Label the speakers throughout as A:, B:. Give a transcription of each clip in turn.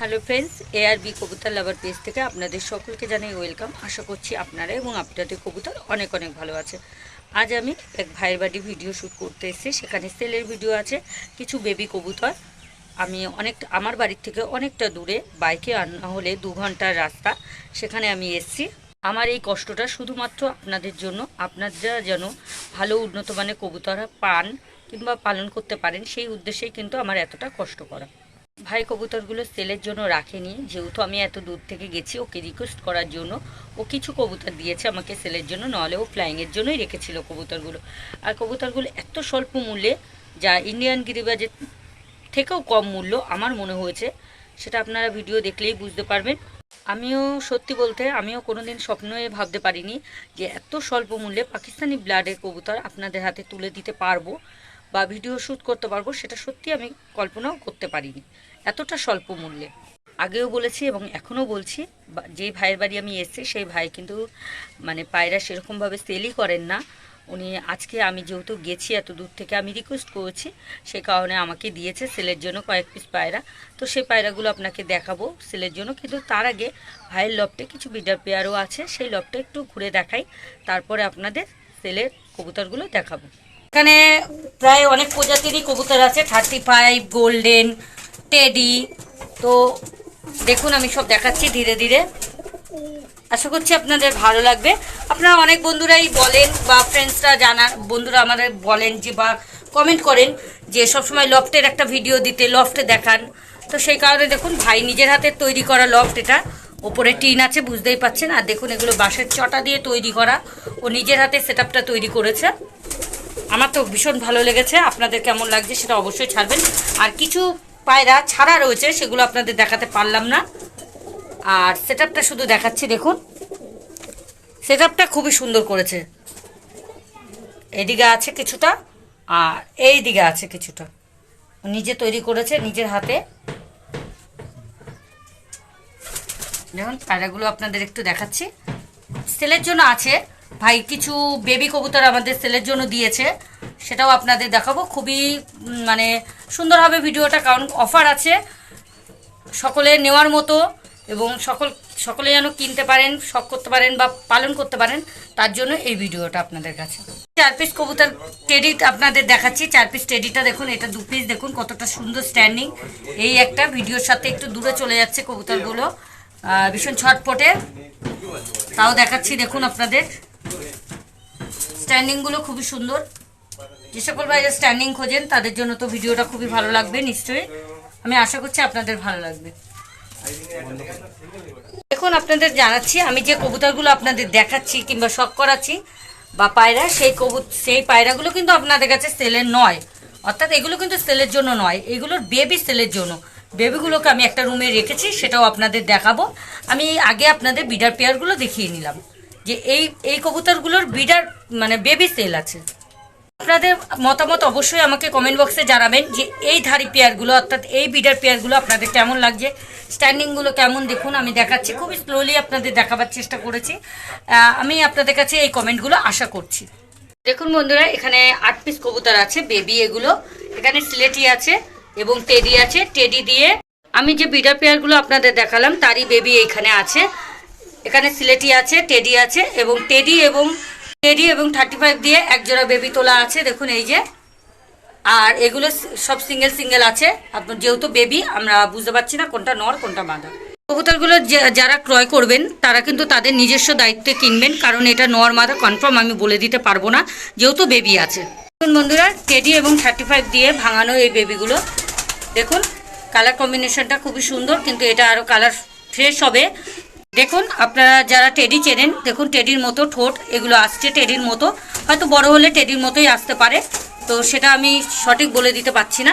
A: Hello friends A R B কবুতর lover page থেকে আপনাদের সকলকে জানাই ওয়েলকাম আশা করছি আপনারা এবং আপনাদের কবুতর অনেক অনেক ভালো আছে। আজ আমি এক ভাইয়ের বাড়ি ভিডিও শ্যুট করতে এসেছি, সেখানে সেলের ভিডিও আছে, কিছু বেবি কবুতর। আমি অনেক, আমার বাড়ির থেকে অনেকটা দূরে বাইকে আনা হলে দু ঘণ্টার রাস্তা, সেখানে আমি এসেছি। আমার এই কষ্টটা শুধুমাত্র আপনাদের জন্য, আপনারা যেন ভালো উন্নত মানের কবুতর পান কিংবা পালন করতে পারেন, সেই উদ্দেশ্যেই কিন্তু আমার এতটা কষ্ট করা। ভাই কবুতরগুলো সেলের জন্য রাখেনি। যেহেতু আমি এত দূর থেকে গেছি, ওকে রিকোয়েস্ট করার জন্য। ও কিছু কবুতর দিয়েছে আমাকে সেলের জন্য, নাহলে ও ফ্লাইংয়ের জন্যই রেখেছিল কবুতরগুলো। আর কবুতরগুলো এত স্বল্প মূল্যে, যা ইন্ডিয়ান গিরিবাজের থেকেও কম মূল্য, আমার মনে হয়েছে, সেটা আপনারা ভিডিও দেখলেই বুঝতে পারবেন। আমিও সত্যি বলতে, আমিও কোনোদিন স্বপ্নয়ে ভাবতে পারিনি যে এত স্বল্প মূল্যে পাকিস্তানি ব্লাডের কবুতর আপনাদের হাতে তুলে দিতে পারব বা ভিডিও শ্যুট করতে পারব, সেটা সত্যি আমি কল্পনাও করতে পারিনি। এতটা স্বল্প মূল্যে। আগেও বলেছি এবং এখনও বলছি যেই ভাইয়ের বাড়ি আমি এসেছি, সেই ভাই কিন্তু মানে পায়রা সেরকমভাবে সেলই করেন না। উনি আজকে আমি যেহেতু গেছি, এত দূর থেকে আমি রিকোয়েস্ট করেছি, সে কারণে আমাকে দিয়েছে সেলের জন্য কয়েক পিস পায়রা। তো সেই পায়রাগুলো আপনাকে দেখাবো সেলের জন্য। কিন্তু তার আগে ভাইয়ের লফটে কিছু বিডার পেয়ারও আছে, সেই লফটে একটু ঘুরে দেখাই। তারপরে আপনাদের সেলের কবুতরগুলো দেখাবো। এখানে প্রায় অনেক প্রজাতিরই কবুতর আছে থার্টি ফাইভ গোল্ডেন টেডি। তো দেখুন, আমি সব দেখাচ্ছি ধীরে ধীরে। আশা করছি আপনাদের ভালো লাগবে। আপনারা অনেক বন্ধুরাই বলেন বা ফ্রেন্ডসরা জানা, বন্ধুরা আমাদের বলেন যে বা কমেন্ট করেন যে সবসময় লফটের একটা ভিডিও দিতে লফটে দেখান। তো সেই কারণে দেখুন, ভাই নিজের হাতে তৈরি করা লফট এটা। ওপরে টিন আছে, বুঝতেই পাচ্ছেন। আর দেখুন, এগুলো বাঁশের চটা দিয়ে তৈরি করা। ও নিজের হাতে সেট তৈরি করেছে। আমার তো ভীষণ ভালো লেগেছে। আপনাদের কেমন লাগছে সেটা অবশ্যই ছাড়বেন। আর কিছু পায়রা ছাড়া রয়েছে, সেগুলো আপনাদের দেখাতে পারলাম না। আর সেট শুধু দেখাচ্ছি, দেখুন। সেট খুবই সুন্দর করেছে। এদিকে আছে কিছুটা, আর এই দিকে আছে কিছুটা। নিজে তৈরি করেছে নিজের হাতে। দেখুন, পায়রাগুলো আপনাদের একটু দেখাচ্ছি। সেলের জন্য আছে। ভাই, কিছু বেবি কবুতর আমাদের সেলের জন্য দিয়েছে। সেটাও আপনাদের দেখাবো। খুবই মানে সুন্দর হবে ভিডিওটা কারণ অফার আছে। সকলে নেওয়ার মতো এবং সকল, সকলে যেন কিনতে পারেন, শখ করতে পারেন বা পালন করতে পারেন, তার জন্য এই ভিডিওটা আপনাদের কাছে। চার পিস কবুতর টেডি আপনাদের দেখাচ্ছি। চার পিস টেডিটা দেখুন, এটা দু পিস দেখুন, কতটা সুন্দর স্ট্যান্ডিং এই একটা ভিডিওর সাথে একটু দূরে চলে যাচ্ছে কবুতরগুলো। ভীষণ ছটপটে। তাও দেখাচ্ছি, দেখুন আপনাদের। স্ট্যান্ডিংগুলো খুবই সুন্দর। যে সকল ভাইরা স্ট্যান্ডিং খোঁজেন, তাদের জন্য তো ভিডিওটা খুবই ভালো লাগবে, নিশ্চয়ই। আমি আশা করছি আপনাদের ভালো লাগবে। দেখুন, আপনাদের জানাচ্ছি, আমি যে কবুতরগুলো আপনাদের দেখাচ্ছি কিংবা শখ করাচ্ছি বা পায়রা, সেই কবুত, সেই পায়রাগুলো কিন্তু আপনাদের কাছে সেলের নয়। অর্থাৎ এগুলো কিন্তু সেলের জন্য নয়, এগুলোর বেবি সেলের জন্য। বেবিগুলোকে আমি একটা রুমে রেখেছি, সেটাও আপনাদের দেখাবো। আমি আগে আপনাদের বিডার পেয়ারগুলো দেখিয়ে নিলাম, যে এই এই কবুতরগুলোর বিডার মানে বেবি সেল আছে। আপনাদের মতামত অবশ্যই আমাকে কমেন্ট বক্সে জানাবেন যে এই ধারি পেয়ারগুলো, অর্থাৎ এই বিডার পেয়ারগুলো আপনাদের কেমন লাগছে স্ট্যান্ডিংগুলো কেমন দেখুন, আমি দেখাচ্ছি, খুবই স্লোলি আপনাদের দেখাবার চেষ্টা করেছি। আমি আপনাদের কাছে এই কমেন্টগুলো আশা করছি। দেখুন বন্ধুরা, এখানে আট পিস কবুতর আছে বেবি এগুলো, এখানে স্লেটি আছে এবং টেডি আছে। টেডি দিয়ে আমি যে বিডার পেয়ারগুলো আপনাদের দেখালাম, তারই বেবি এইখানে আছে। এখানে সিলেটি আছে টেডি আছে এবং টেডি এবং টেডি এবং থার্টি ফাইভ দিয়ে এক জোড়া বেবি তোলা আছে, দেখুন এই যে। আর এগুলো সব সিঙ্গেল সিঙ্গেল আছে। আপনার যেহেতু বেবি, আমরা বুঝতে পারছি না কোনটা নর, কোনটা মাদা কবুতরগুলো যারা ক্রয় করবেন, তারা কিন্তু তাদের নিজস্ব দায়িত্বে কিনবেন, কারণ এটা নর মাদা কনফার্ম আমি বলে দিতে পারব না, যেহেতু বেবি আছে। বন্ধুরা টেডি এবং থার্টি ফাইভ দিয়ে ভাঙানো এই বেবিগুলো। দেখুন কালার কম্বিনেশনটা খুবই সুন্দর, কিন্তু এটা আরও কালার ফ্রেশ হবে। দেখুন, আপনারা যারা টেডি চেনেন, দেখুন টেডির মতো ঠোঁট, এগুলো আসছে টেডির মতো। হয়তো বড় হলে টেডির মতোই আসতে পারে। তো সেটা আমি সঠিক বলে দিতে পারছি না।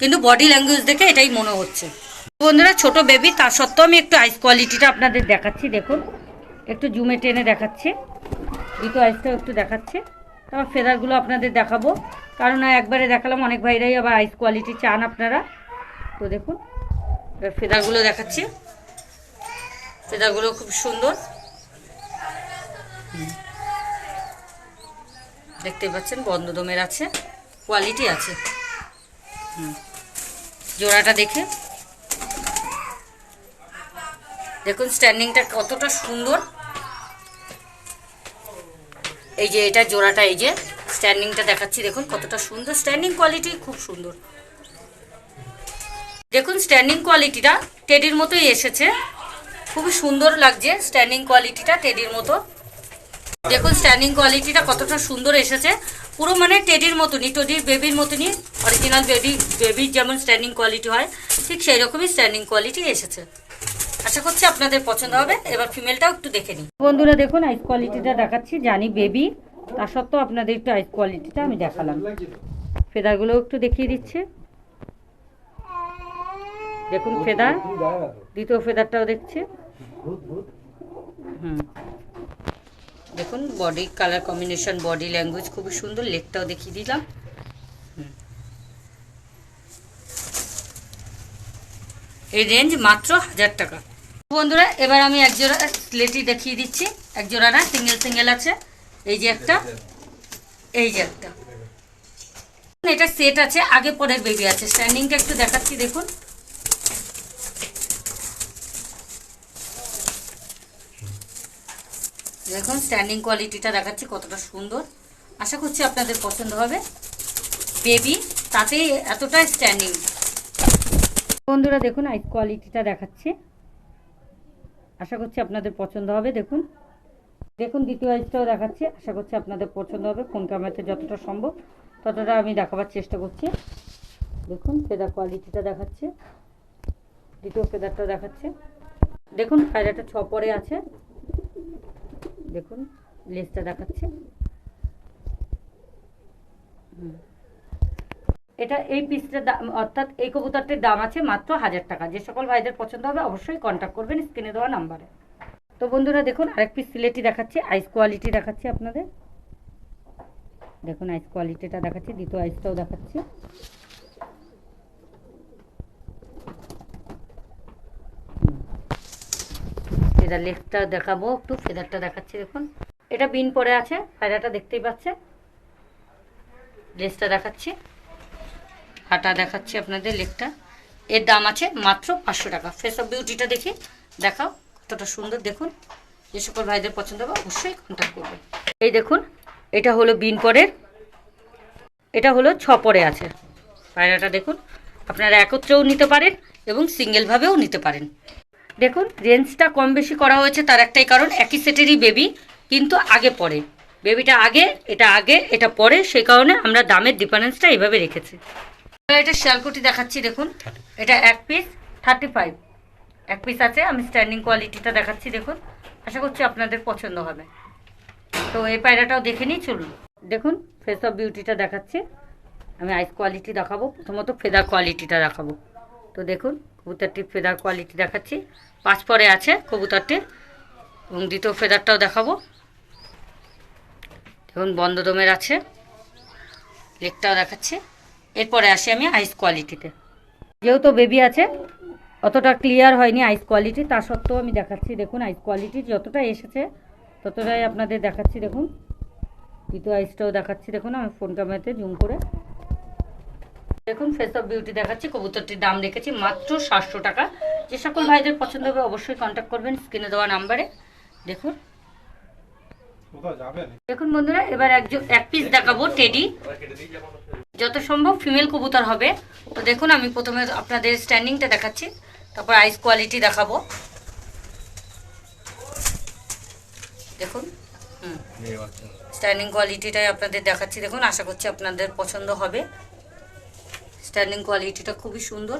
A: কিন্তু বডি ল্যাঙ্গুয়েজ দেখে এটাই মনে হচ্ছে। বন্ধুরা, ছোট বেবি তা সত্ত্বেও আমি একটু আইস কোয়ালিটিটা আপনাদের দেখাচ্ছি, দেখুন। একটু জুমে টেনে দেখাচ্ছি। দুটো আইসটাও একটু দেখাচ্ছে। তারপর ফেদারগুলো আপনাদের দেখাবো। কারণ একবারে দেখালাম, অনেক ভাইরাই আবার আইস কোয়ালিটি চান আপনারা। তো দেখুন ফেদারগুলো দেখাচ্ছি। ফেদারগুলো খুব সুন্দর। হুম। দেখতেই পাচ্ছেন বন্ধ দমের আছে কোয়ালিটি আছে। জোড়াটা দেখে। দেখুন স্ট্যান্ডিংটা কতটা সুন্দর। এই যে, এটা জোড়াটা, এই যে স্ট্যান্ডিংটা দেখাচ্ছি, দেখুন কতটা সুন্দর। স্ট্যান্ডিং কোয়ালিটি খুব সুন্দর। দেখুন স্ট্যান্ডিং কোয়ালিটিটা টেডির মতোই এসেছে। খুবই সুন্দর লাগছে স্ট্যান্ডিং কোয়ালিটিটা টেডির মতো। দেখুন স্ট্যান্ডিং কোয়ালিটিটা কতটা সুন্দর এসেছে। পুরো মানে টেডির মতনই টেডির বেবির মতনই অরিজিনাল বেবি বেবির যেমন স্ট্যান্ডিং কোয়ালিটি হয়, ঠিক সেই রকমই স্ট্যান্ডিং কোয়ালিটি এসেছে। আশা করছি আপনাদের পছন্দ হবে। এবার ফিমেলটাও একটু দেখে নিই। বন্ধুরা দেখুন আইস কোয়ালিটিটা দেখাচ্ছি, জানি বেবি তা সত্ত্বেও আপনাদের একটু আইস কোয়ালিটিটা আমি দেখালাম। ফেদারগুলো একটু দেখিয়ে দিচ্ছে। দেখুন ফেদার, দ্বিতীয় ফেদারটাও দেখছে। দেখুন body colour combination body language খুবই সুন্দর লেগটাও দেখিয়ে দিলাম। এই রেঞ্জ মাত্র হাজার টাকা। বন্ধুরা, এবার আমি এক জোড়া স্লেটি দেখিয়ে দিচ্ছি। এক জোড়া না সিঙ্গেল সিঙ্গেল আছে। এই যে একটা, এই যে একটা। এটা সেট আছে, আগে পরের বেবি আছে। স্ট্যান্ডিংটা একটু দেখাচ্ছি, দেখুন। দেখুন স্ট্যান্ডিং কোয়ালিটিটা দেখাচ্ছি কতটা সুন্দর। আশা করছি আপনাদের পছন্দ হবে। বেবি তাতে এতটা স্ট্যান্ডিং বন্ধুরা, দেখুন আইস কোয়ালিটিটা দেখাচ্ছি। আশা করছি আপনাদের পছন্দ হবে, দেখুন। দেখুন, দ্বিতীয় আইসটাও দেখাচ্ছি। আশা করছি আপনাদের পছন্দ হবে। ফোন ক্যামেরাতে যতটা সম্ভব, ততটা আমি দেখাবার চেষ্টা করছি। দেখুন ফেদার কোয়ালিটিটা দেখাচ্ছে। দ্বিতীয় ফেদারটা দেখাচ্ছে। দেখুন পায়রাটা ছ পরে আছে। দেখুন লেসটা দেখাচ্ছে। এটা এই পিসটার দাম অর্থাৎ এই কবুতরটির দাম আছে মাত্র হাজার টাকা। যে সকল ভাইদের পছন্দ হবে অবশ্যই কন্ট্যাক্ট করবেন স্ক্রিনে দেওয়া নাম্বারে। তো বন্ধুরা দেখুন, আরেক পিস সিলেটি দেখাচ্ছি আইস কোয়ালিটি দেখাচ্ছি আপনাদের। দেখুন আইস কোয়ালিটিটা দেখাচ্ছি, দ্বিতীয় আইসটাও দেখাচ্ছি। ফেদার লেগটা দেখাবো, একটু ফেদারটা দেখাচ্ছি দেখুন। এটা বিন পরে আছে, ফায়দাটা দেখতেই পাচ্ছে লেসটা দেখাচ্ছি। হাটা দেখাচ্ছি আপনাদের লেগটা এর দাম আছে মাত্র পাঁচশো টাকা। ফেস অফ বিউটিটা দেখি, দেখাও কতটা সুন্দর। দেখুন, যে সকল ভাইদের পছন্দ হবে অবশ্যই কন্ট্যাক্ট করবেন। এই দেখুন, এটা হলো বিন পরের। এটা হলো ছ পরে আছে। পায়রাটা দেখুন, আপনারা একত্রেও নিতে পারেন এবং সিঙ্গেলভাবেও নিতে পারেন। দেখুন রেঞ্জটা কম বেশি করা হয়েছে তার একটাই কারণ একই সেটেরই বেবি কিন্তু আগে পরে। বেবিটা আগে এটা আগে এটা পরে সেই কারণে আমরা দামের ডিফারেন্সটা এইভাবে রেখেছি। এটা শিয়ালকুটি দেখাচ্ছি দেখুন। এটা এক পিস থার্টি ফাইভ এক পিস আছে আমি স্ট্যান্ডিং কোয়ালিটিটা দেখাচ্ছি দেখুন। আশা করছি আপনাদের পছন্দ হবে। তো এই পায়রাটাও দেখে নিই চলুন। দেখুন ফেস অফ বিউটিটা দেখাচ্ছি। আমি আইস কোয়ালিটি দেখাবো প্রথমত ফেদার কোয়ালিটিটা দেখাবো। তো দেখুন কবুতরটির ফেদার কোয়ালিটি দেখাচ্ছি। পাঁচ পরে আছে কবুতরটির, এবং দ্বিতীয় ফেদারটাও দেখাবো। দেখুন বন্ধ দমের আছে লেকটাও দেখাচ্ছি। এরপরে আসি আমি আইস কোয়ালিটিতে যেহেতু বেবি আছে, অতটা ক্লিয়ার হয়নি আইস কোয়ালিটি তা সত্ত্বেও আমি দেখাচ্ছি। দেখুন আইস কোয়ালিটি যতটা এসেছে, ততটাই আপনাদের দেখাচ্ছি। দেখুন, দ্বিতীয় আইসটাও দেখাচ্ছি। দেখুন, আমি ফোন ক্যামেরাতে জুম করে দেখুন ফেস অফ বিউটি দেখাচ্ছি কবুতরটির দাম রেখেছি মাত্র সাতশো টাকা। যে সকল ভাইদের পছন্দ হবে অবশ্যই কন্ট্যাক্ট করবেন স্ক্রিনে দেওয়া নাম্বারে দেখুন। দেখুন বন্ধুরা এবার একজন এক পিস দেখাবো টেডি যত সম্ভব ফিমেল কবুতর হবে। তো দেখুন আমি প্রথমে আপনাদের স্ট্যান্ডিংটা দেখাচ্ছি তারপর আইস কোয়ালিটি দেখাবো। দেখুন হুম। স্ট্যান্ডিং কোয়ালিটিটাই আপনাদের দেখাচ্ছি। দেখুন আশা করছি আপনাদের পছন্দ হবে। স্ট্যান্ডিং কোয়ালিটিটা খুবই সুন্দর।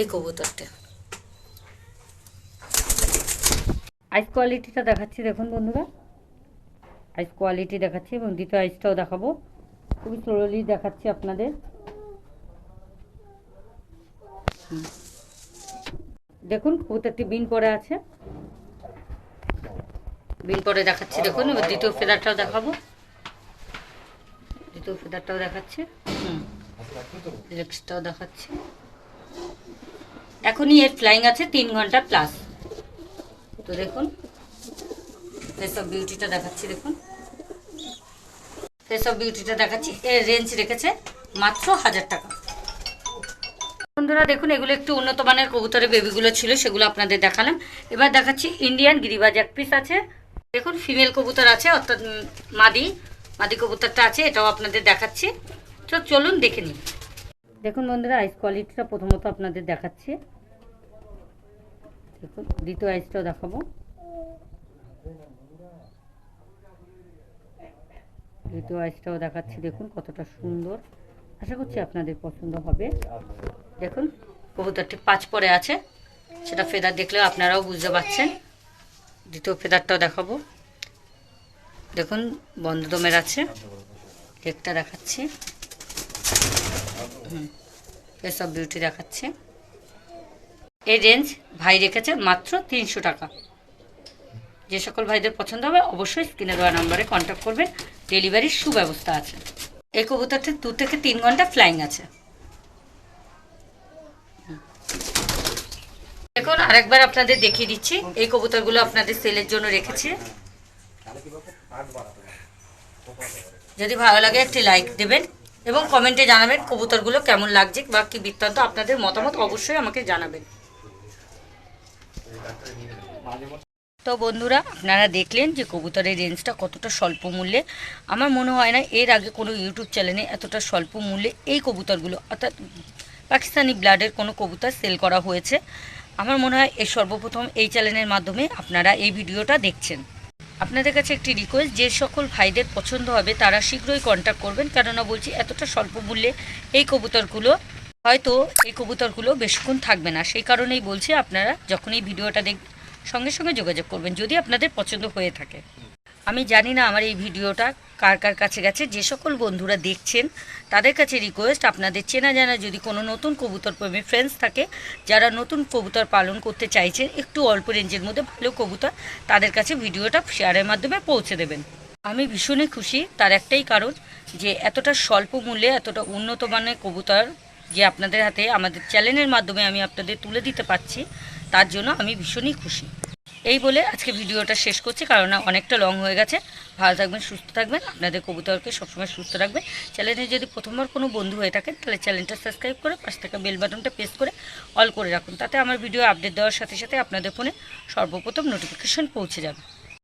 A: এই কবুতরটা। আইস কোয়ালিটিটা দেখাচ্ছি, দেখুন বন্ধুরা। আইস কোয়ালিটি দেখাচ্ছি এবং দ্বিতীয় আইসটাও দেখাবো। খুবই স্লোলি দেখাচ্ছি আপনাদের। দেখুন, কবুতরটি বিন পরে আছে। বিন পরে দেখাচ্ছি, দেখুন, এবার দ্বিতীয় ফেদারটাও দেখাবো। দ্বিতীয় ফেদারটাও দেখাচ্ছি, হুম লেগসটাও দেখাচ্ছে। এখনই এর ফ্লাইং আছে তিন ঘণ্টা প্লাস তো দেখুন ফেস অফ বিউটিটা দেখাচ্ছি, দেখুন। ফেস অফ বিউটিটা দেখাচ্ছি, এর রেঞ্জ রেখেছে মাত্র হাজার টাকা। বন্ধুরা, দেখুন, এগুলো একটু উন্নত মানের কবুতরের বেবিগুলো ছিল, সেগুলো আপনাদের দেখালাম। এবার দেখাচ্ছি ইন্ডিয়ান গিরিবাজ এক পিস আছে। দেখুন ফিমেল কবুতর আছে, অর্থাৎ মাদি মাদি কবুতরটা আছে, এটাও আপনাদের দেখাচ্ছি। তো চলুন দেখে নিই। দেখুন বন্ধুরা আইস কোয়ালিটিটা প্রথমত আপনাদের দেখাচ্ছি। দেখুন, দ্বিতীয় আইসটাও দেখাবো। দ্বিতীয় আইসটাও দেখাচ্ছি, দেখুন কতটা সুন্দর। আশা করছি আপনাদের পছন্দ হবে। দেখুন, কবুতরটি পাঁচ পরে আছে। সেটা ফেদার দেখলে আপনারাও বুঝতে পারছেন। দ্বিতীয় ফেদারটাও দেখাবো। দেখুন বন্ধ দমের আছে। কেকটা দেখাচ্ছি। হুম এসব বিউটি দেখাচ্ছি। এই রেঞ্জ ভাই রেখেছে মাত্র তিনশো টাকা। যে সকল ভাইদের পছন্দ হবে, অবশ্যই স্ক্রিনে দেওয়া নম্বরে কন্ট্যাক্ট করবেন। ডেলিভারির সুব্যবস্থা আছে। এই কবুতরটি দু থেকে তিন ঘণ্টা ফ্লাইং আছে। দেখুন, আরেকবার আপনাদের দেখিয়ে দিচ্ছি। এই কবুতরগুলো আপনাদের সেলের জন্য রেখেছি। যদি ভালো লাগে, একটি লাইক দেবেন এবং কমেন্টে জানাবেন কবুতরগুলো কেমন লাগছে বা কি বৃত্তান্ত আপনাদের মতামত অবশ্যই আমাকে জানাবেন। তো বন্ধুরা, আপনারা দেখলেন যে কবুতরের রেঞ্জটা কতটা স্বল্প মূল্যে। আমার মনে হয় না এর আগে কোনো ইউটিউব চ্যানেলে এতটা স্বল্প মূল্যে এই কবুতরগুলো, অর্থাৎ পাকিস্তানি ব্লাডের কোনো কবুতর সেল করা হয়েছে। আমার মনে হয় এই সর্বপ্রথম এই চ্যানেলের মাধ্যমে আপনারা এই ভিডিওটা দেখছেন। আপনাদের কাছে একটি রিকোয়েস্ট যে সকল ভাইদের পছন্দ হবে তারা শীঘ্রই কন্ট্যাক্ট করবেন, কেননা বলছি এতটা স্বল্প মূল্যে এই কবুতরগুলো, হয়তো এই কবুতরগুলো বেশিক্ষণ থাকবে না। সেই কারণেই বলছি আপনারা যখন এই ভিডিওটা দেখ, সঙ্গে সঙ্গে যোগাযোগ করবেন, যদি আপনাদের পছন্দ হয়ে থাকে। আমি জানি না আমার এই ভিডিওটা কার কার কাছে গেছে। যে সকল বন্ধুরা দেখছেন, তাদের কাছে রিকোয়েস্ট আপনাদের চেনা জানা যদি কোনো নতুন কবুতর প্রেমী ফ্রেন্ডস থাকে, যারা নতুন কবুতর পালন করতে চাইছেন, একটু অল্প রেঞ্জের মধ্যে ভালো কবুতর, তাদের কাছে ভিডিওটা শেয়ারের মাধ্যমে পৌঁছে দেবেন। আমি ভীষণই খুশি, তার একটাই কারণ যে এতটা স্বল্প মূল্যে, এতটা উন্নত মানের কবুতর যে আপনাদের হাতে আমাদের চ্যানেলের মাধ্যমে আমি আপনাদের তুলে দিতে পারছি, তার জন্য আমি ভীষণই খুশি। এই বলে আজকে ভিডিওটা শেষ করছি কারণ অনেকটা লং হয়ে গেছে। ভালো থাকবেন, সুস্থ থাকবেন। আপনাদের কবুতরকে সবসময় সুস্থ রাখবেন। চ্যানেলে যদি প্রথমবার কোনো বন্ধু হয়ে থাকেন, তাহলে চ্যানেলটা সাবস্ক্রাইব করে পাশ থাকা বেল বাটনটা প্রেস করে অল করে রাখুন। তাতে আমার ভিডিও আপডেট দেওয়ার সাথে সাথে আপনাদের ফোনে সর্বপ্রথম নোটিফিকেশন পৌঁছে যাবে।